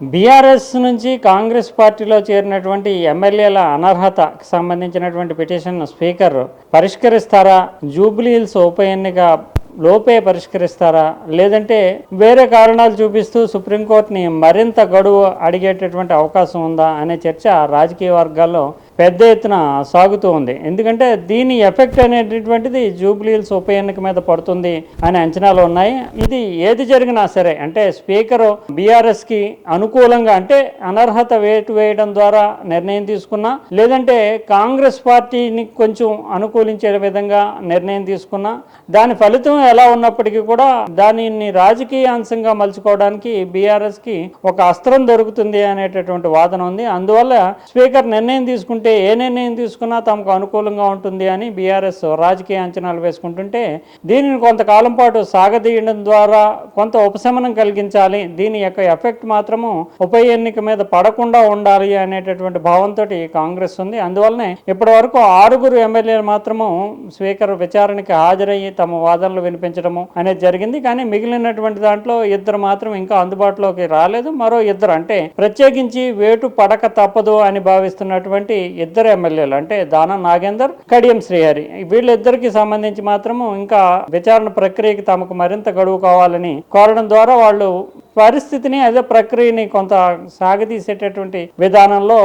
BRS నుంచి కాంగ్రెస్ పార్టీలో చేరినటువంటి ఎమ్మెల్యేల అనర్హతకు సంబంధించినటువంటి పిటిషన్ స్పీకర్ పరిష్కరిస్తారా? జూబ్లీహిల్స్ ఉప ఎన్నిక లోపే పరిష్కరిస్తారా? లేదంటే వేరే కారణాలు చూపిస్తూ సుప్రీంకోర్టుని మరింత గడువు అడిగేటటువంటి అవకాశం ఉందా? అనే చర్చ రాజకీయ వర్గాల్లో పెద్ద ఎత్తున సాగుతూ ఉంది. ఎందుకంటే దీని ఎఫెక్ట్ అనేటటువంటిది జూబ్లీల్స్ ఉప ఎన్నిక మీద పడుతుంది అనే అంచనాలు ఉన్నాయి. ఇది ఏది జరిగినా సరే అంటే స్పీకర్ బీఆర్ఎస్కి అనుకూలంగా అంటే అనర్హత వేటు వేయడం ద్వారా నిర్ణయం తీసుకున్నా లేదంటే కాంగ్రెస్ పార్టీని కొంచెం అనుకూలించే విధంగా నిర్ణయం తీసుకున్నా దాని ఫలితం ఎలా ఉన్నప్పటికీ కూడా దానిని రాజకీయ అంశంగా మలుచుకోవడానికి బీఆర్ఎస్కి ఒక అస్త్రం దొరుకుతుంది అనేటటువంటి వాదన ఉంది. అందువల్ల స్పీకర్ నిర్ణయం తీసుకుంటే ఏ నిర్ణయం తీసుకున్నా తమకు అనుకూలంగా ఉంటుంది అని బీఆర్ఎస్ రాజకీయ అంచనాలు వేసుకుంటుంటే దీనిని కొంతకాలం పాటు సాగదీయడం ద్వారా కొంత ఉపశమనం కలిగించాలి. దీని యొక్క ఎఫెక్ట్ మాత్రము ఉప ఎన్నిక మీద పడకుండా ఉండాలి అనేటటువంటి భావంతో కాంగ్రెస్ ఉంది. అందువల్లనే ఇప్పటి వరకు ఆరుగురు ఎమ్మెల్యేలు మాత్రము స్పీకర్ విచారణకి హాజరయ్యి తమ వాదనలు వినిపించడము అనేది జరిగింది. కానీ మిగిలినటువంటి దాంట్లో ఇద్దరు మాత్రం ఇంకా అందుబాటులోకి రాలేదు. మరో ఇద్దరు అంటే ప్రత్యేకించి వేటు పడక తప్పదు అని భావిస్తున్నటువంటి ఇద్దరు ఎమ్మెల్యేలు అంటే దానా నాగేందర్ కడియం శ్రీహరి. వీళ్ళిద్దరికి సంబంధించి మాత్రము ఇంకా విచారణ ప్రక్రియకి తమకు మరింత గడువు కావాలని కోరడం ద్వారా వాళ్ళు పరిస్థితిని అదే ప్రక్రియని కొంత సాగతీసేటటువంటి విధానంలో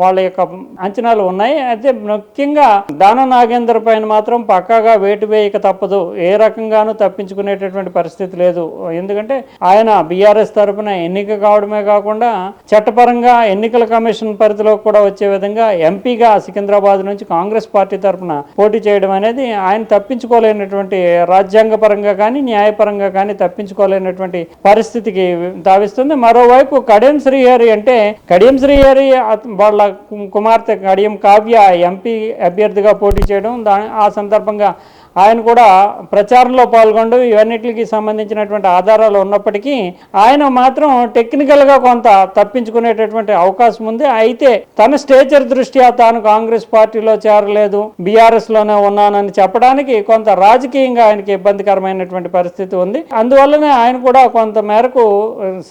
వాళ్ళ యొక్క అంచనాలు ఉన్నాయి. అయితే ముఖ్యంగా దాన నాగేందర్ పైన మాత్రం పక్కాగా వేటు వేయక తప్పదు. ఏ రకంగానూ తప్పించుకునేటటువంటి పరిస్థితి లేదు. ఎందుకంటే ఆయన బీఆర్ఎస్ తరఫున ఎన్నిక కావడమే కాకుండా చట్టపరంగా ఎన్నికల కమిషన్ పరిధిలో కూడా వచ్చే విధంగా ఎంపీగా సికింద్రాబాద్ నుంచి కాంగ్రెస్ పార్టీ తరపున పోటీ చేయడం అనేది ఆయన తప్పించుకోలేనటువంటి రాజ్యాంగ పరంగా కానీ న్యాయపరంగా కానీ తప్పించుకోలేనటువంటి పరిస్థితికి దావిస్తుంది. మరోవైపు కడియం శ్రీహరి అంటే కడియం శ్రీహరి వాళ్ళ కుమార్తె కడియం కావ్య ఎంపీ అభ్యర్థిగా పోటీ చేయడం దాని ఆ సందర్భంగా ఆయన కూడా ప్రచారంలో పాల్గొండు ఇవన్నిటికి సంబంధించినటువంటి ఆధారాలు ఉన్నప్పటికీ ఆయన మాత్రం టెక్నికల్గా కొంత తప్పించుకునేటటువంటి అవకాశం ఉంది. అయితే తన స్టేచర్ దృష్ట్యా తాను కాంగ్రెస్ పార్టీలో చేరలేదు బీఆర్ఎస్లోనే ఉన్నానని చెప్పడానికి కొంత రాజకీయంగా ఆయనకి ఇబ్బందికరమైనటువంటి పరిస్థితి ఉంది. అందువల్లనే ఆయన కూడా కొంత మేరకు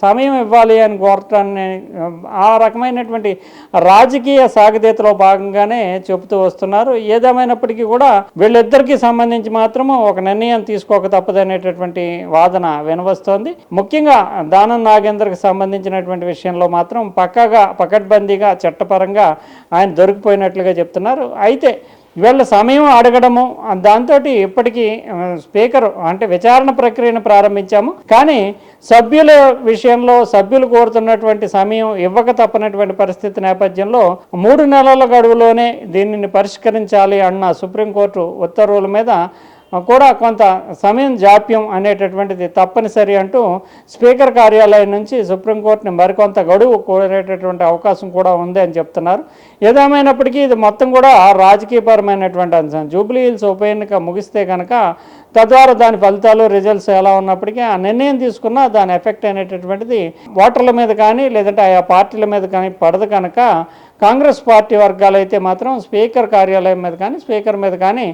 సమయం ఇవ్వాలి అని కోరటాన్ని ఆ, ఆ రకమైనటువంటి రాజకీయ సాగతీతలో భాగంగానే చెబుతూ వస్తున్నారు. ఏదేమైనప్పటికీ కూడా వీళ్ళిద్దరికీ సంబంధించి మాత్రము ఒక నిర్ణయం తీసుకోక తప్పదనేటటువంటి వాదన వినవస్తోంది. ముఖ్యంగా దానం నాగేందర్కి సంబంధించినటువంటి విషయంలో మాత్రం పక్కాగా పకడ్బందీగా చట్టపరంగా ఆయన దొరికిపోయినట్లుగా చెప్తున్నారు. అయితే వీళ్ళ సమయం అడగడము దాంతో ఇప్పటికీ స్పీకర్ అంటే విచారణ ప్రక్రియను ప్రారంభించాము. కానీ సభ్యుల విషయంలో సభ్యులు కోరుతున్నటువంటి సమయం ఇవ్వక తప్పనటువంటి పరిస్థితి నేపథ్యంలో మూడు నెలల గడువులోనే దీనిని పరిష్కరించాలి అన్న సుప్రీంకోర్టు ఉత్తర్వుల మీద కూడా కొంత సమయం జాప్యం అనేటటువంటిది తప్పనిసరి అంటూ స్పీకర్ కార్యాలయం నుంచి సుప్రీంకోర్టుని మరికొంత గడువు కోరేటటువంటి అవకాశం కూడా ఉంది అని చెప్తున్నారు. ఏదేమైనప్పటికీ ఇది మొత్తం కూడా రాజకీయపరమైనటువంటి అంశం. జూబ్లీ హిల్స్ ఉప ఎన్నిక ముగిస్తే కనుక తద్వారా దాని ఫలితాలు రిజల్ట్స్ ఎలా ఉన్నప్పటికీ ఆ నిర్ణయం తీసుకున్నా దాని ఎఫెక్ట్ అనేటటువంటిది ఓటర్ల మీద కానీ లేదంటే ఆయా పార్టీల మీద కానీ పడదు కనుక కాంగ్రెస్ పార్టీ వర్గాలు అయితే మాత్రం స్పీకర్ కార్యాలయం మీద కానీ స్పీకర్ మీద కానీ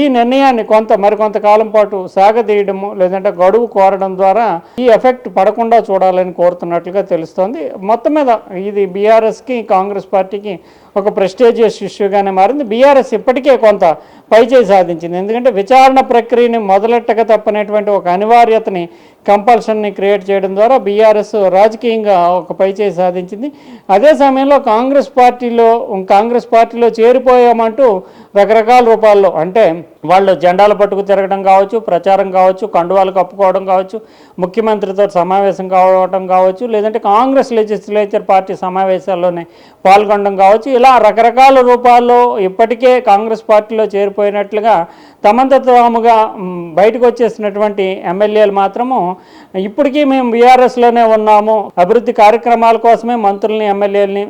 ఈ నిర్ణయాన్ని కొంత మరికొంతకాలం పాటు సాగదీయడము లేదంటే గడువు కోరడం ద్వారా ఈ ఎఫెక్ట్ పడకుండా చూడాలని కోరుతున్నట్లుగా తెలుస్తోంది. మొత్తం మీద ఇది బీఆర్ఎస్కి కాంగ్రెస్ పార్టీకి ఒక ప్రెస్టేజియస్ ఇష్యూగానే మారింది. బీఆర్ఎస్ ఇప్పటికే కొంత పైచేయి సాధించింది. ఎందుకంటే విచారణ ప్రక్రియని మొదలెట్టక తప్పనేటువంటి ఒక అనివార్యతని కంపల్షన్ని క్రియేట్ చేయడం ద్వారా బీఆర్ఎస్ రాజకీయంగా ఒక పైచేయి సాధించింది. అదే సమయంలో కాంగ్రెస్ పార్టీలో కాంగ్రెస్ పార్టీలో చేరిపోయామంటూ రకరకాల రూపాల్లో అంటే వాళ్ళు జెండాలు పట్టుకు తిరగడం కావచ్చు ప్రచారం కావచ్చు కండువాలు కప్పుకోవడం కావచ్చు ముఖ్యమంత్రితో సమావేశం కావడం కావచ్చు లేదంటే కాంగ్రెస్ లెజిస్లేచర్ పార్టీ సమావేశాల్లోనే పాల్గొనడం కావచ్చు. ఇలా రకరకాల రూపాల్లో ఇప్పటికే కాంగ్రెస్ పార్టీలో చేరిపోయినట్లుగా తమంత తాముగా బయటకు వచ్చేసినటువంటి ఎమ్మెల్యేలు మాత్రము ఇప్పటికీ మేము బీఆర్ఎస్లోనే ఉన్నాము. అభివృద్ధి కార్యక్రమాల కోసమే మంత్రుల్ని ఎమ్మెల్యేలని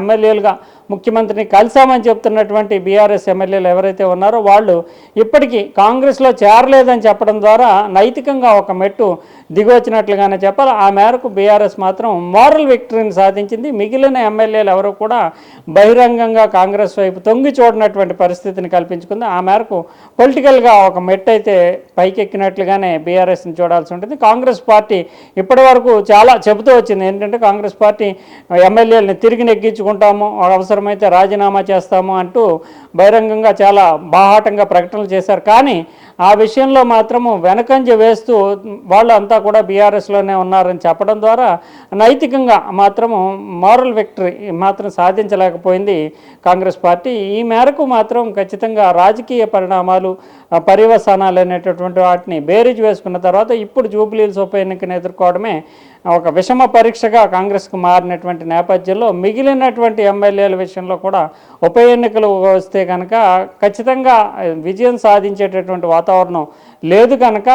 ఎమ్మెల్యేలుగా ముఖ్యమంత్రిని కలిసామని చెప్తున్నటువంటి బీఆర్ఎస్ ఎమ్మెల్యేలు ఎవరైతే ఉన్నారో వాళ్ళు ఇప్పటికీ కాంగ్రెస్లో చేరలేదని చెప్పడం ద్వారా నైతికంగా ఒక మెట్టు దిగొచ్చినట్లుగానే చెప్పాలి. ఆ మేరకు బీఆర్ఎస్ మాత్రం మోరల్ విక్టరీని సాధించింది. మిగిలిన ఎమ్మెల్యేలు ఎవరు కూడా బహిరంగంగా కాంగ్రెస్ వైపు తొంగి చూడనటువంటి పరిస్థితిని కల్పించుకుంది. ఆ మేరకు పొలిటికల్గా ఒక మెట్టు అయితే పైకెక్కినట్లుగానే బీఆర్ఎస్ని చూడాల్సి ఉంటుంది. కాంగ్రెస్ పార్టీ ఇప్పటి వరకు చాలా చెబుతూ వచ్చింది. ఏంటంటే కాంగ్రెస్ పార్టీ ఎమ్మెల్యేలని తిరిగి నెగ్గించుకుంటాము. అవసరమైతే రాజీనామా చేస్తాము అంటూ బహిరంగంగా చాలా బాహాటంగా ప్రకటనలు చేశారు. కానీ ఆ విషయంలో మాత్రము వెనకంజ వేస్తూ వాళ్ళు అంతా కూడా బీఆర్ఎస్లోనే ఉన్నారని చెప్పడం ద్వారా నైతికంగా మాత్రము మారల్ విక్టరీ మాత్రం సాధించలేకపోయింది కాంగ్రెస్ పార్టీ. ఈ మేరకు మాత్రం ఖచ్చితంగా రాజకీయ పరిణామాలు పరివసానాలు పర్యవసానాలు అనేటటువంటి వాటిని బేరీజ్ వేసుకున్న తర్వాత ఇప్పుడు జూబ్లీల్స్ ఉప ఎన్నికను ఎదుర్కోవడమే ఒక విషమ పరీక్షగా కాంగ్రెస్కు మారినటువంటి నేపథ్యంలో మిగిలినటువంటి ఎమ్మెల్యేల విషయంలో కూడా ఉప ఎన్నికలు వస్తే కనుక ఖచ్చితంగా విజయం సాధించేటటువంటి వాతావరణం లేదు కనుక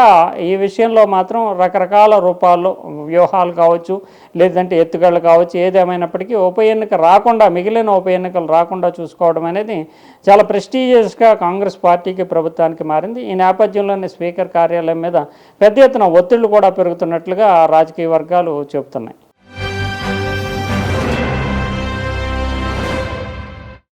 ఈ విషయంలో మాత్రం రకరకాల రూపాల్లో వ్యూహాలు కావచ్చు లేదంటే ఎత్తుగడలు కావచ్చు ఏదేమైనప్పటికీ ఉప ఎన్నిక రాకుండా మిగిలిన ఉప ఎన్నికలు రాకుండా చూసుకోవడం అనేది చాలా ప్రెస్టీజియస్గా కాంగ్రెస్ పార్టీకి ప్రభుత్వానికి మారింది. ఈ నేపథ్యంలోనే స్పీకర్ కార్యాలయం మీద పెద్ద ఎత్తున ఒత్తిళ్ళు కూడా పెరుగుతున్నట్లుగా రాజకీయ వర్గాలు చెబుతున్నాయి